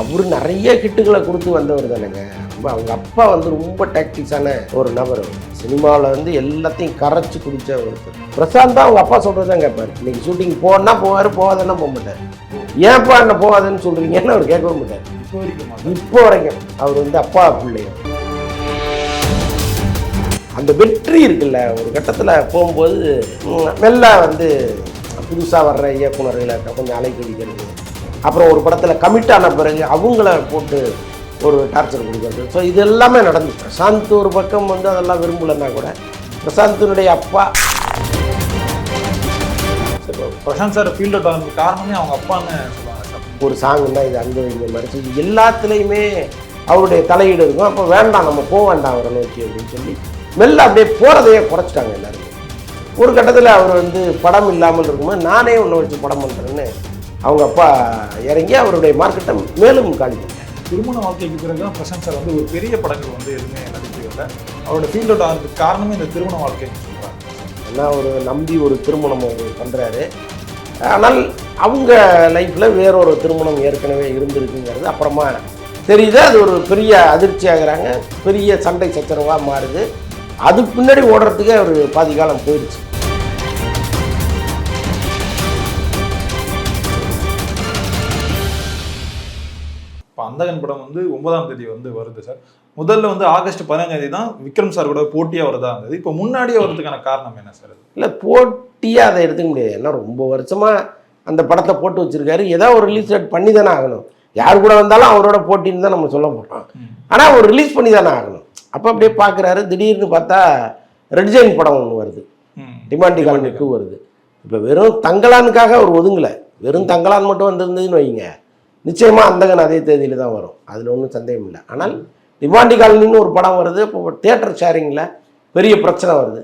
அவர் நிறைய கிட்டுகளை கொடுத்து வந்தவர் தானேங்க. ரொம்ப அவங்க அப்பா வந்து ரொம்ப டாக்டிக்ஸான ஒரு நபர் சினிமாவில் வந்து எல்லாத்தையும் கரைச்சி குடிச்ச ஒருத்தர். பிரசாந்த் தான் அவங்க அப்பா சொல்கிறது தான் கேட்பார். இன்னைக்கு ஷூட்டிங் போனா போவார் போகாதன்னா போக மாட்டார் ஏன்ப்பா என்ன போகாதுன்னு சொல்கிறீங்கன்னு அவர் கேட்கவும் மாட்டார். இப்போ வரைக்கும் அவர் வந்து அப்பா பிள்ளையர் அந்த வெற்றி இருக்குல்ல ஒரு கட்டத்தில் போகும்போது மெல்ல வந்து புதுசாக வர்ற இயக்குநர்களை கொஞ்சம் அலைக்கழிக்கிறது. அப்புறம் ஒரு படத்தில் கமிட் ஆன பிறகு அவங்கள போட்டு ஒரு டார்ச்சர் கொடுக்கறது. ஸோ இது எல்லாமே நடந்துச்சு. பிரசாந்த் ஒரு பக்கம் வந்து அதெல்லாம் விரும்பலைன்னா கூட பிரசாந்தினுடைய அப்பா. பிரசாந்த் சார் ஃபீல்ட் காரணமே அவங்க அப்பான்னு ஒரு சாங்குன்னா இது அங்கே வைங்க மறைச்சு. இது எல்லாத்துலேயுமே அவருடைய தலையீடு இருக்கும். அப்போ வேண்டாம் நம்ம போக வேண்டாம் அவரை நோக்கி அப்படின்னு சொல்லி மெல்ல அப்படியே போகிறதையே குறைச்சிட்டாங்க எல்லாருமே. ஒரு கட்டத்தில் அவர் வந்து படம் இல்லாமல் இருக்கும்போது நானே ஒன்று வச்சு படம் பண்ணுறேன்னு அவங்க அப்பா இறங்கி அவருடைய மார்க்கெட்டை மேலும் காலி. திருமண வாழ்க்கைக்கு பிறகு தான் சார் வந்து ஒரு பெரிய படங்கள் வந்து எதுவுமே நடிக்கவில்லை. அவரோட ஃபீல்ட் அவுட் ஆனதுக்கு காரணமே இந்த திருமண வாழ்க்கைன்னு சொல்றாங்க. ஏன்னா ஒரு நம்பி ஒரு திருமணம் அவர் பண்ணுறாரு ஆனால் அவங்க லைஃப்பில் வேறொரு திருமணம் ஏற்கனவே இருந்திருக்குங்கிறது அப்புறமா தெரியுது. அது ஒரு பெரிய அதிர்ச்சி ஆகுறாங்க. பெரிய சண்டை சச்சரவாக மாறுது. அது பின்னாடி ஓடுறதுக்கே ஒரு பாதி காலம் போயிடுச்சு. இப்போ அந்தகன் படம் வந்து ஒன்பதாம் தேதி வந்து வருது சார். முதல்ல வந்து ஆகஸ்ட் பதினஞ்சாம் தேதி தான் விக்ரம் சார் கூட போட்டியாக வரதா இருந்தது இப்போ முன்னாடியே வரதுக்கான காரணம் என்ன சார் இல்லை போட்டியாக அதை எடுத்துக்க முடியாது. ஏன்னா ரொம்ப வருஷமாக அந்த படத்தை போட்டு வச்சிருக்காரு. ஏதோ ஒரு ரிலீஸ் டேட் பண்ணி தானே ஆகணும். யார் கூட வந்தாலும் அவரோட போட்டின்னு தான் நம்ம சொல்ல போகிறோம் ஆனால் அவர் ரிலீஸ் பண்ணி தானே ஆகணும். அப்போ அப்படியே பார்க்குறாரு திடீர்னு பார்த்தா ரெட் ஜெயின் படம் ஒன்று வருது. டிமாண்டி காலனி டூ வருது. இப்போ வெறும் தங்கலானுக்காக அவர் ஒதுங்கலை. வெறும் தங்கலான் மட்டும் வந்திருந்ததுன்னு வைங்க. நிச்சயமாக அந்தகன் அதே தேதியில தான் வரும். அதில் ஒன்றும் சந்தேகம் இல்லை. ஆனால் டிமாண்டி காலனின்னு ஒரு படம் வருது. இப்போ தேட்டர் ஷேரிங்கில் பெரிய பிரச்சனை வருது.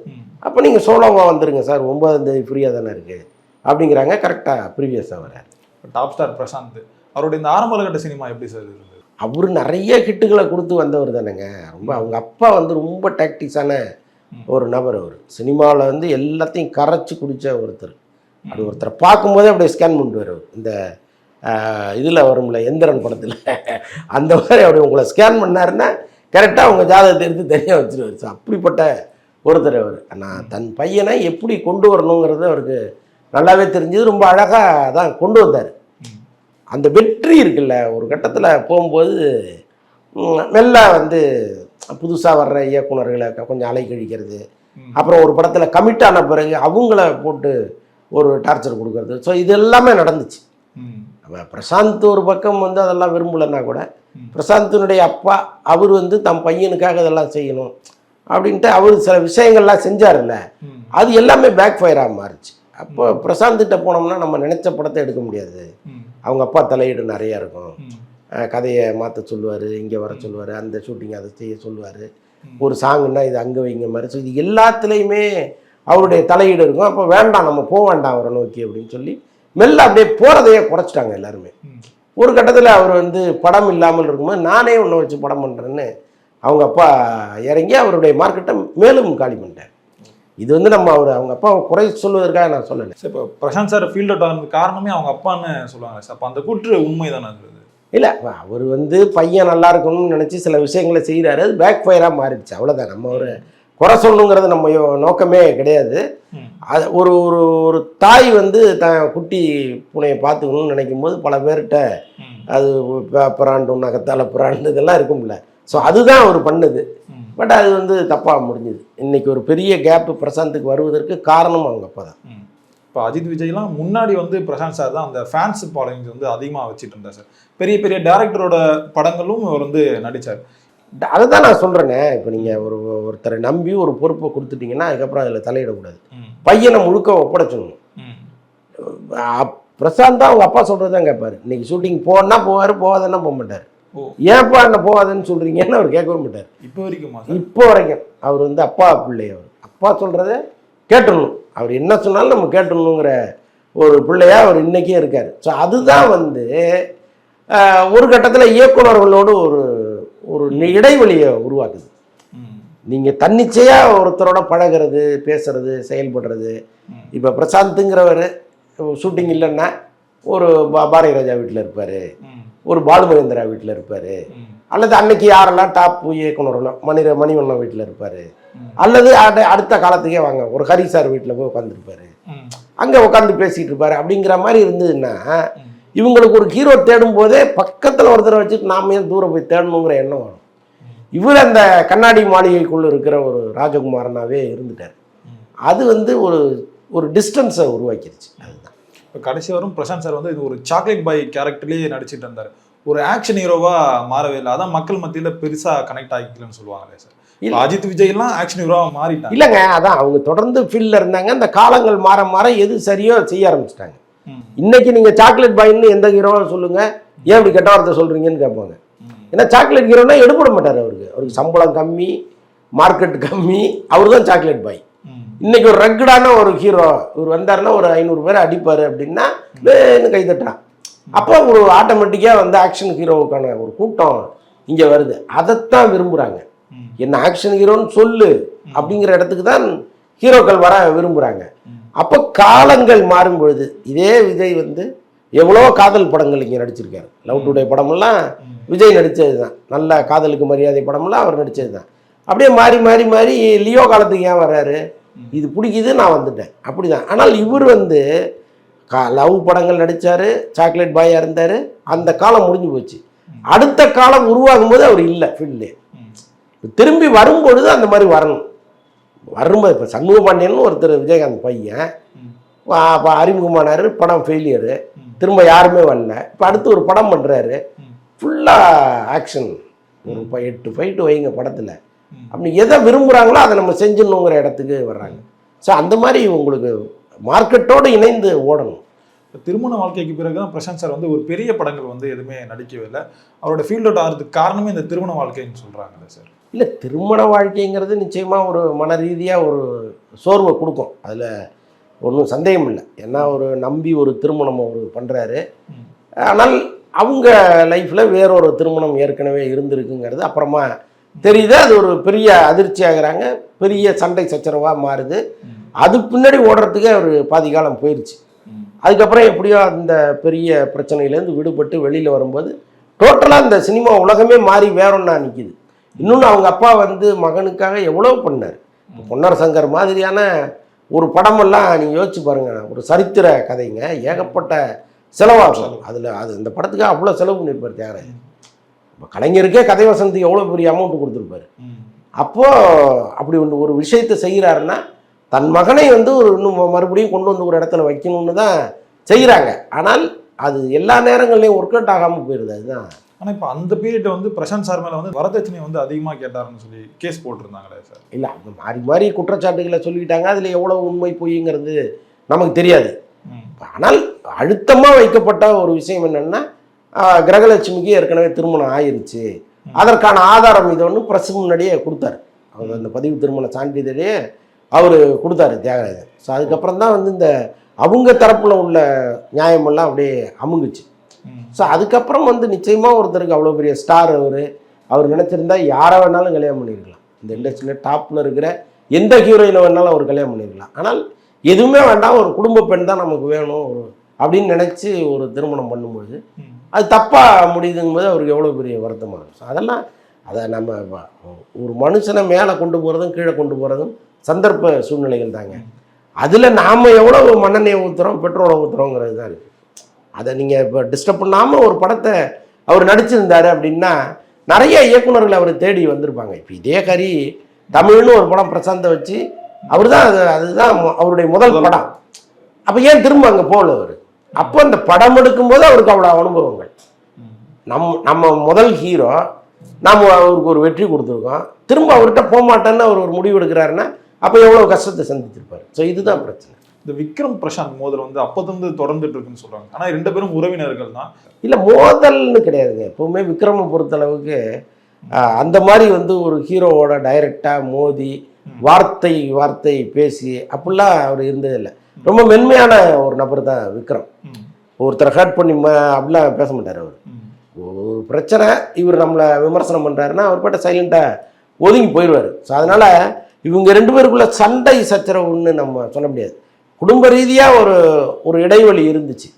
அப்போ நீங்கள் சோலோவாக வந்துருங்க சார். ஒன்பதாம் தேதி ஃப்ரீயாக தானே இருக்குது அப்படிங்கிறாங்க. கரெக்டாக ப்ரீவியஸாக வரார். Top star Prashanth. அவருடைய இந்த ஆரம்ப கட்ட சினிமா எப்படி சார் இருந்தது? அவர் நிறைய கிட்டுகளை கொடுத்து வந்தவர் தானேங்க. ரொம்ப அவங்க அப்பா வந்து ரொம்ப டாக்டிக்ஸான ஒரு நபர் அவர். சினிமாவில் வந்து எல்லாத்தையும் கரைச்சி குடிச்ச ஒருத்தர். அது ஒருத்தரை பார்க்கும்போதே அப்படியே ஸ்கேன் பண்ணிட்டு வருவார் இந்த இதில் வரும்ல எந்திரன் படத்தில். அந்த மாதிரி அப்படி உங்களை ஸ்கேன் பண்ணாருன்னா கரெக்டாக அவங்க ஜாதகத்தை எடுத்து தனியாக வச்சுருவார். அப்படிப்பட்ட ஒருத்தர் அவர். நான் தன் பையனை எப்படி கொண்டு வரணுங்கிறது அவருக்கு நல்லாவே தெரிஞ்சது. ரொம்ப அழகாக தான் கொண்டு வந்தார். அந்த வெற்றி இருக்குல்ல ஒரு கட்டத்தில் போகும்போது மெல்ல வந்து புதுசாக வர்ற இயக்குனர்களை கொஞ்சம் அலைக்கழிக்கிறது. அப்புறம் ஒரு படத்தில் கமிட் ஆன பிறகு அவங்கள போட்டு ஒரு டார்ச்சர் கொடுக்கறது. ஸோ இது எல்லாமே நடந்துச்சு. பிரசாந்த் ஒரு பக்கம் வந்து அதெல்லாம் விரும்பலைன்னா கூட. பிரசாந்தினுடைய அப்பா அவர் வந்து தம் பையனுக்காக இதெல்லாம் செய்யணும் அப்படின்ட்டு அவர் சில விஷயங்கள்லாம் செஞ்சார்ல. அது எல்லாமே பேக் ஃபயராக மாறுச்சு. அப்போ பிரசாந்த்கிட்ட போனோம்னா நம்ம நினச்ச படத்தை எடுக்க முடியாது. அவங்க அப்பா தலையீடு நிறையா இருக்கும். கதையை மாற்ற சொல்லுவார் இங்கே வர சொல்லுவார் அந்த ஷூட்டிங் அதை செய்ய சொல்லுவார். ஒரு சாங்குன்னா இது அங்கே வைங்க மாதிரி ஸோ இது எல்லாத்துலேயுமே அவருடைய தலையீடு இருக்கும். அப்போ வேண்டாம் நம்ம போக வேண்டாம் அவரை நோக்கி அப்படின்னு சொல்லி மெல்ல அப்படியே போகிறதையே குறைச்சிட்டாங்க எல்லாருமே. ஒரு கட்டத்தில் அவர் வந்து படம் இல்லாமல் இருக்கும்போது நானே ஒன்று வச்சு படம் பண்ணுறேன்னு அவங்க அப்பா இறங்கி அவருடைய மார்க்கெட்டை மேலும் காலி பண்ணிட்டார். இது வந்து நம்ம அவர் அவங்க அப்பாவை குறை சொல்வதற்காக நான் சொல்லலை. சார் இப்போ பிரசாந்த் சார் ஃபீல்ட் அவுட் ஆனதுக்கு காரணமே அவங்க அப்பான்னு சொல்லுவாங்க சார். அப்போ அந்த கூற்று உண்மைதானே அது? இல்லை அவர் வந்து பையன் நல்லா இருக்கணும்னு நினச்சி சில விஷயங்களை செய்கிறாரு அது பேக் ஃபயராக மாறிடுச்சு. அவ்வளோதான் நம்ம ஒரு குறை சொல்லணுங்கிறது நம்ம நோக்கமே கிடையாது. அது ஒரு ஒரு ஒரு தாய் வந்து தான் குட்டி பூனையை பார்த்துக்கணும்னு நினைக்கும் போது பல பேர்கிட்ட. அது பிராண்டும் நகத்தால பிராண்டு இதெல்லாம் இருக்கும்ல ஸோ அதுதான் அவர் பண்ணுது. பட் அது வந்து தப்பாக முடிஞ்சுது இன்னைக்கு ஒரு பெரிய கேப்பு பிரசாந்துக்கு வருவதற்கு காரணம் அவங்க அப்பா தான். இப்போ அஜித் விஜய்லாம் முன்னாடி வந்து பிரசாந்த் சார் தான் அந்த ஃபேன்ஸ் ஃபாலோயிங்ஸ் வந்து அதிகமாக வச்சுட்டு இருந்தார் சார் பெரிய பெரிய டேரக்டரோட படங்களும் அவர் வந்து நடிச்சார் அதை தான் நான் சொல்கிறேனே இப்போ நீங்கள் ஒரு ஒருத்தரை நம்பி ஒரு பொறுப்பை கொடுத்துட்டீங்கன்னா அதுக்கப்புறம் அதில் தலையிடக்கூடாது. பையனை முழுக்க ஒப்படைச்சிடணும். பிரசாந்த் தான் அவங்க அப்பா சொல்கிறது தான் கேட்பாரு இன்னைக்கு ஷூட்டிங் போனா போவார் போகாதன்னா போக மாட்டார். ஏன்ப்பா என்ன போகாதுன்னு சொல்கிறீங்கன்னு அவர் கேட்கவே மாட்டார். இப்போ வரைக்குமா இப்போ வரைக்கும். அவர் வந்து அப்பா பிள்ளை அவர். அப்பா சொல்கிறத கேட்டுடணும். அவர் என்ன சொன்னாலும் நம்ம கேட்டுடணுங்கிற ஒரு பிள்ளையா அவர் இன்றைக்கே இருக்கார். ஸோ அதுதான் வந்து ஒரு கட்டத்தில் இயக்குனர்களோடு ஒரு ஒரு இடைவெளியை உருவாக்குது. நீங்கள் தன்னிச்சையாக ஒருத்தரோட பழகிறது பேசுறது செயல்படுறது. இப்போ பிரசாந்துங்கிறவர் ஷூட்டிங் இல்லைன்னா ஒரு பா- பாரதி ராஜா வீட்டில் இருப்பார். ஒரு பாலுமகேந்திரா வீட்டில் இருப்பார். அல்லது அன்னைக்கு யாரெல்லாம் டாப் இயக்குனர்களோ மணி மணிவண்ணன் வீட்டில் இருப்பார். அல்லது அட- அடுத்த காலத்துக்கே வாங்க ஒரு ஹரி சார் வீட்டில் போய் உட்காந்துருப்பாரு. அங்கே உட்காந்து பேசிட்டு இருப்பாரு அப்படிங்கிற மாதிரி இருந்ததுன்னா. இவங்களுக்கு ஒரு ஹீரோ தேடும் போதே பக்கத்தில் ஒருத்தரை வச்சுட்டு நாம ஏன் தூரம் போய் தேடணுங்கிற எண்ணம் வரும் இவர் அந்த கண்ணாடி மாளிகைக்குள்ள இருக்கிற ஒரு ராஜகுமாரனாவே இருந்துட்டார். அது வந்து ஒரு ஒரு டிஸ்டன்ஸை உருவாக்கிருச்சு. அதுதான். இப்போ கடைசி வரும் பிரசாந்த் சார் வந்து இது ஒரு சாக்லேட் பாய் கேரக்டர்லயே நடிச்சிட்டு இருந்தாரு. ஒரு ஆக்ஷன் ஹீரோவா மாறவே இல்லை. அதான் மக்கள் மத்தியில பெருசா கனெக்ட் ஆகிக்கலன்னு சொல்லுவாங்களே சார். இல்ல. அஜித் விஜய் எல்லாம் ஆக்ஷன் ஹீரோவா மாறிட்டாங்க. இல்லைங்க அதான் அவங்க தொடர்ந்து ஃபீல்டில் இருந்தாங்க. இந்த காலங்கள் மாற மாற எது சரியோ செய்ய ஆரம்பிச்சிட்டாங்க. இன்னைக்கு நீங்கள் சாக்லேட் பாயின்னு எந்த ஹீரோவை சொல்லுங்க? ஏன் இப்படி கெட்ட வார்த்தை சொல்றீங்கன்னு கேட்பாங்க. ஏன்னா சாக்லேட் ஹீரோனா எடுபட மாட்டார் அவருக்கு. அவருக்கு சம்பளம் கம்மி மார்க்கெட் கம்மி அவர் தான் சாக்லேட் பாய். இன்னைக்கு ஒரு ரக்கடான ஒரு ஹீரோ இவர் வந்தாருன்னா ஒரு ஐநூறு பேர் அடிப்பார் அப்படின்னா கை தட்டுறான். அப்போ ஒரு ஆட்டோமேட்டிக்காக வந்து ஆக்ஷன் ஹீரோவுக்கான ஒரு கூட்டம் இங்கே வருது. அதைத்தான் விரும்புகிறாங்க. என்ன ஆக்ஷன் ஹீரோன்னு சொல்லு அப்படிங்கிற இடத்துக்கு தான் ஹீரோக்கள் வர விரும்புகிறாங்க. அப்போ காலங்கள் மாறும் பொழுது இதே விஜய் வந்து எவ்வளோ காதல் படங்கள் இங்கே நடிச்சிருக்காரு. லவ் டுடே படமெல்லாம். விஜய் நடித்தது தான் நல்ல காதலுக்கு மரியாதை படமெல்லாம் அவர் நடித்தது தான் அப்படியே மாறி மாறி மாறி லியோ காலத்துக்கு ஏன் வர்றாரு? இது பிடிக்குது நான் வந்துட்டேன். அப்படிதான். ஆனால் இவர் வந்து கா லவ் படங்கள் நடித்தார் சாக்லேட் பாயாக இருந்தார் அந்த காலம் முடிஞ்சு போச்சு. அடுத்த காலம் உருவாகும் போது அவர் இல்லை ஃபீல்ட்லே ம். திரும்பி வரும்பொழுது அந்த மாதிரி வரணும். வரும்போது இப்போ சண்முக பாண்டியன் ஒருத்தர் விஜயகாந்த் பையன். அப்போ அறிமுகமானார் படம் ஃபெயிலியரு. திரும்ப யாருமே வரல. இப்போ அடுத்து ஒரு படம் பண்ணுறாரு. ஃபுல்லாக ஆக்ஷன். ஒரு எட்டு ஃபைட்டு வைங்க படத்தில். அப்படி எதை விரும்புகிறாங்களோ அதை நம்ம செஞ்சிடணுங்கிற இடத்துக்கு வர்றாங்க. ஸோ அந்த மாதிரி உங்களுக்கு மார்க்கெட்டோடு இணைந்து ஓடணும். திருமண வாழ்க்கைக்கு பிறகுதான் பிரசாந்த் சார் வந்து ஒரு பெரிய படங்கள் வந்து எதுவுமே நடிக்கவே இல்லை. அவரோட ஃபீல்ட் அவுட் ஆகிறதுக்கு காரணமே இந்த திருமண வாழ்க்கைன்னு சொல்றாங்கல்ல சார். இல்லை திருமண வாழ்க்கைங்கிறது நிச்சயமாக ஒரு மன ரீதியாக ஒரு சோர்வை கொடுக்கும். அதில் ஒன்றும் சந்தேகம் இல்லை ஏன்னா ஒரு நம்பி ஒரு திருமணம் அவர் பண்ணுறாரு. ஆனால் அவங்க லைஃப்பில் வேறொரு திருமணம் ஏற்கனவே இருந்திருக்குங்கிறது அப்புறமா தெரியுது. அது ஒரு பெரிய அதிர்ச்சி ஆகுறாங்க பெரிய சண்டை சச்சரவாக மாறுது. அது பின்னாடி ஓடுறதுக்கே ஒரு பாதி காலம் போயிடுச்சு. அதுக்கப்புறம் எப்படியோ அந்த பெரிய பிரச்சனையிலேருந்து விடுபட்டு வெளியில் வரும்போது டோட்டலாக இந்த சினிமா உலகமே மாறி வேறொன்னா நிற்கிது இன்னொன்று அவங்க அப்பா வந்து மகனுக்காக எவ்வளோ பண்ணார். பொன்னர் சங்கர் மாதிரியான ஒரு படமெல்லாம் நீங்கள் யோசிச்சு பாருங்க. ஒரு சரித்திர கதைங்க ஏகப்பட்ட செலவாகும். அதில் அது இந்த படத்துக்கு அவ்வளோ செலவு பண்ணியிருப்பார் தியாகராஜன் இப்போ கலைஞருக்கே கதை வசனத்துக்கு எவ்வளோ பெரிய அமௌண்ட் கொடுத்துருப்பாரு. ம். அப்போ அப்படி ஒன்று ஒரு விஷயத்தை செய்கிறாருன்னா தன் மகனை வந்து ஒரு இன்னும் மறுபடியும் கொண்டு வந்து ஒரு இடத்துல வைக்கணும்னு தான் செய்கிறாங்க ஆனால் அது எல்லா நேரங்கள்லையும் ஒர்க் அவுட் ஆகாமல் போயிடுது அதுதான். ஆனா இப்ப அந்த பீரியட் வந்து பிரசாந்த் சார் மேல வந்து வரதட்சணை வந்து அதிகமா கேட்டாருன்னு சொல்லி கேஸ் போட்டிருந்தாங்களே சார். இல்லை அவங்க மாறி மாறி குற்றச்சாட்டுகளை சொல்லிட்டாங்க. அதில் எவ்வளோ உண்மை பொய்ங்கிறது நமக்கு தெரியாது. ஆனால் அழுத்தமாக வைக்கப்பட்ட ஒரு விஷயம் என்னென்னா கிரகலட்சுமிக்கு ஏற்கனவே திருமணம் ஆயிருச்சு. அதற்கான ஆதாரம் இது ஒன்று பிரஸ் முன்னாடியே கொடுத்தாரு. அவர் அந்த பதிவு திருமண சான்றிதழையே அவர் கொடுத்தாரு தியாகராஜன் ஸோ அதுக்கப்புறம் தான் வந்து இந்த அவங்க தரப்பில் உள்ள நியாயமெல்லாம் அப்படியே அமுங்குச்சு. ஸோ அதுக்கப்புறம் வந்து நிச்சயமாக ஒருத்தருக்கு அவ்வளோ பெரிய ஸ்டார் அவர். அவர் நினச்சிருந்தா யாரை வேணாலும் கல்யாணம் பண்ணியிருக்கலாம் இந்த இண்டஸ்ட்ரியில் டாப்பில் இருக்கிற எந்த ஹீரோயினை வேணாலும் அவர் கல்யாணம் பண்ணியிருக்கலாம் ஆனால் எதுவுமே வேண்டாம் ஒரு குடும்ப பெண் தான் நமக்கு வேணும் ஒரு அப்படின்னு நினச்சி ஒரு திருமணம் பண்ணும்போது. அது தப்பாக முடியுதுங்கும்போது அவருக்கு எவ்வளோ பெரிய வருத்தமாக இருக்கும். அதெல்லாம் அதை நம்ம ஒரு மனுஷனை மேலே கொண்டு போகிறதும் கீழே கொண்டு போகிறதும் சந்தர்ப்ப சூழ்நிலைகள் தாங்க. அதில் நாம் எவ்வளோ மண்ணெண்ணெயை ஊற்றுறோம் பெட்ரோலை ஊற்றுறோங்கிறது தான் இருக்குது அதை நீங்கள் இப்போ டிஸ்டர்ப் பண்ணாமல் ஒரு படத்தை அவர் நடிச்சிருந்தாரு அப்படின்னா நிறைய இயக்குனர்கள் அவர் தேடி வந்திருப்பாங்க. இப்போ இதே கறி தமிழ்னு ஒரு படம் பிரசாந்தை வச்சு அவர் தான் அது அதுதான் அவருடைய முதல் படம். அப்போ ஏன் திரும்ப அங்கே போகல அவர்? அப்போ அந்த படம் எடுக்கும்போது அவருக்கு அவ்வளோ அனுபவங்கள். நம் நம்ம முதல் ஹீரோ நாம் அவருக்கு ஒரு வெற்றி கொடுத்துருக்கோம். திரும்ப அவர்கிட்ட போக மாட்டேன்னு அவர் ஒரு முடிவு எடுக்கிறாருன்னா அப்போ எவ்வளோ கஷ்டத்தை சந்திச்சிருப்பார். ஸோ இதுதான் பிரச்சனை. இந்த விக்ரம் பிரசாந்த் மோதல் வந்து அப்போது தொடர்ந்துட்டு இருக்குன்னு சொல்றாங்க. ஆனா ரெண்டு பேரும் உறவினர்கள் தான் இல்லை மோதல்னு கிடையாதுங்க. எப்பவுமே விக்ரமை பொறுத்தளவுக்கு அந்த மாதிரி வந்து ஒரு ஹீரோவோட டைரக்டாக மோதி வார்த்தை வார்த்தை பேசி அப்படிலாம் அவர் இருந்ததில்லை. ரொம்ப மென்மையான ஒரு நபர் தான் விக்ரம். ஒருத்தரை ஹர்ட் பண்ணி அப்படிலாம் பேச மாட்டார் அவர். ஒரு பிரச்சனை இவர் நம்மளை விமர்சனம் பண்ணுறாருன்னா அவர் பாட்ட சைலண்ட்டாக ஒதுங்கி போயிடுவார் ஸோ அதனால் இவங்க ரெண்டு பேருக்குள்ள சண்டை சச்சரவுன்னு நம்ம சொல்ல முடியாது. குடும்ப ரீதியாக ஒரு ஒரு இடைவெளி இருந்துச்சு.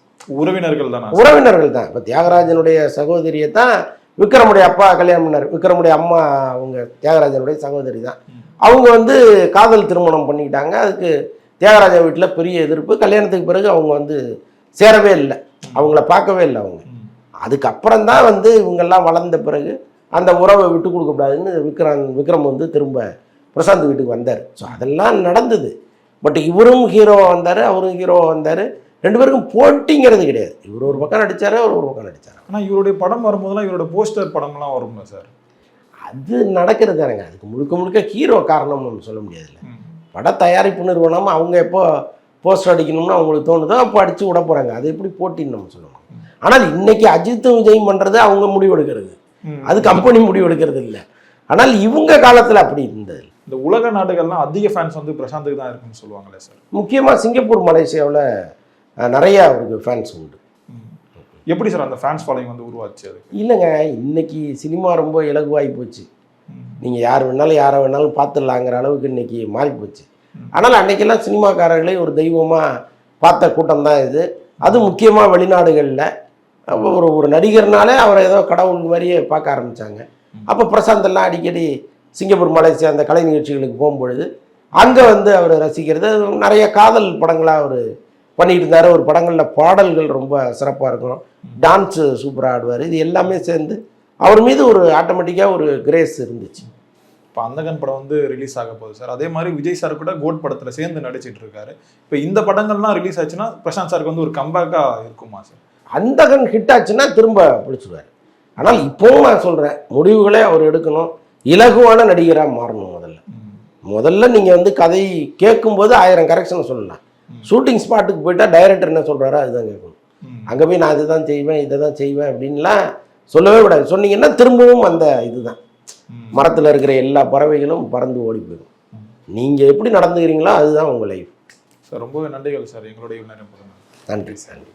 உறவினர்கள் தானா? உறவினர்கள் தான். இப்போ தியாகராஜனுடைய சகோதரியை தான் விக்ரமுடைய அப்பா கல்யாணம் பண்ணார். விக்ரமுடைய அம்மா அவங்க தியாகராஜனுடைய சகோதரி தான். அவங்க வந்து காதல் திருமணம் பண்ணிக்கிட்டாங்க. அதுக்கு தியாகராஜா வீட்டில் பெரிய எதிர்ப்பு. கல்யாணத்துக்கு பிறகு அவங்க வந்து சேரவே இல்லை. அவங்கள பார்க்கவே இல்லை அவங்க. அதுக்கப்புறம் தான் வந்து இவங்கெல்லாம் வளர்ந்த பிறகு அந்த உறவை விட்டு கொடுக்கக்கூடாதுன்னு விக்ரம் விக்ரம் வந்து திரும்ப பிரசாந்த் வீட்டுக்கு வந்தார். ஸோ அதெல்லாம் நடந்தது. பட் இவரும் ஹீரோவாக வந்தார் அவரும் ஹீரோவாக வந்தார். ரெண்டு பேருக்கும் போட்டிங்கிறது கிடையாது. இவர் ஒரு பக்கம் நடிச்சாரு அவர் ஒரு பக்கம் நடிச்சாரு. ஆனா இவருடைய படம் வரும்போதெல்லாம் இவரோட போஸ்டர் படம்லாம் வரும்ல சார் அது நடக்கிறது தானேங்க. அதுக்கு முழுக்க முழுக்க ஹீரோ காரணம் நம்ம சொல்ல முடியாதுல்ல. பட தயாரிப்பு நிறுவனம் அவங்க எப்போ போஸ்டர் அடிக்கணும்னு அவங்களுக்கு தோணுதோ அப்போ அடித்து விட போகிறாங்க அது எப்படி போட்டின்னு நம்ம சொல்ல முடியும் ஆனால் இன்னைக்கு அஜித்தும் விஜயும் பண்ணுறது அவங்க முடிவெடுக்கிறது. அது கம்பெனி முடிவெடுக்கிறது இல்லை. ஆனால் இவங்க காலத்தில் அப்படி இருந்தது இந்த உலக நாடுகள்லாம் அதிக ஃபேன்ஸ் வந்து பிரசாந்துக்கு தான் இருக்குன்னு சொல்லுவாங்களே சார் முக்கியமாக சிங்கப்பூர் மலேசியாவில் நிறைய அவருக்கு ஃபேன்ஸ் உண்டு. எப்படி சார் அந்த ஃபேன்ஸ் ஃபாலோயிங் வந்து உருவாச்சு அது இல்லைங்க இன்னைக்கு சினிமா ரொம்ப இலகுவாகி போச்சு. நீங்கள் யார் வேணாலும் யாரை வேணாலும் பார்த்துடலாங்கிற அளவுக்கு இன்னைக்கு மாறி போச்சு. ஆனால் அன்னைக்கெல்லாம் சினிமாக்காரர்களே ஒரு தெய்வமாக பார்த்த கூட்டம் தான் இது. அது முக்கியமாக வெளிநாடுகளில். ஒரு ஒரு நடிகர்னாலே அவரை ஏதோ கடவுள் மாதிரியே பார்க்க ஆரம்பித்தாங்க அப்போ பிரசாந்த் எல்லாம் அடிக்கடி சிங்கப்பூர் மலேசியா அந்த கலை நிகழ்ச்சிகளுக்கு போகும்பொழுது அங்கே வந்து அவர் ரசிக்கிறது. நிறைய காதல் படங்களாக அவர் பண்ணிட்டு இருந்தார் ஒரு படங்களில் பாடல்கள் ரொம்ப சிறப்பாக இருக்கும். டான்ஸு சூப்பராக ஆடுவார். இது எல்லாமே சேர்ந்து அவர் மீது ஒரு ஆட்டோமேட்டிக்காக ஒரு கிரேஸ் இருந்துச்சு. இப்போ அந்தகன் படம் வந்து ரிலீஸ் ஆக போகுது சார். அதே மாதிரி விஜய் சார் கூட கோட் படத்துல சேர்ந்து நடிச்சிட்டு இருக்காரு. இப்போ இந்த படங்கள்லாம் ரிலீஸ் ஆச்சுன்னா பிரசாந்த் சாருக்கு வந்து ஒரு கம்பேக்கா இருக்குமா சார்? அந்தகன் ஹிட் ஆச்சுன்னா திரும்ப பிடிச்சிருவார். ஆனால் இப்போவும் நான் சொல்கிறேன் முடிவுகளே அவர் எடுக்கணும். இலகுவான நடிகராக மாறணும் முதல்ல. முதல்ல நீங்கள் வந்து கதை கேட்கும்போது ஆயிரம் கரெக்ஷனை சொல்லலாம். ஷூட்டிங் ஸ்பாட்டுக்கு போயிட்டா டைரக்டர் என்ன சொல்கிறாரோ அதுதான் கேட்கணும். அங்கே போய் நான் இதுதான் செய்வேன் இதை தான் செய்வேன் அப்படின்லாம் சொல்லவே கூடாது சொன்னீங்கன்னா திரும்பவும் அந்த இதுதான். மரத்தில் இருக்கிற எல்லா பறவைகளும் பறந்து ஓடி போயிடும் நீங்கள் எப்படி நடந்துக்கிறீங்களோ அதுதான் உங்கள் லைஃப் சார் ரொம்பவே நன்றிகள் சார் எங்களுடைய நன்றி நன்றி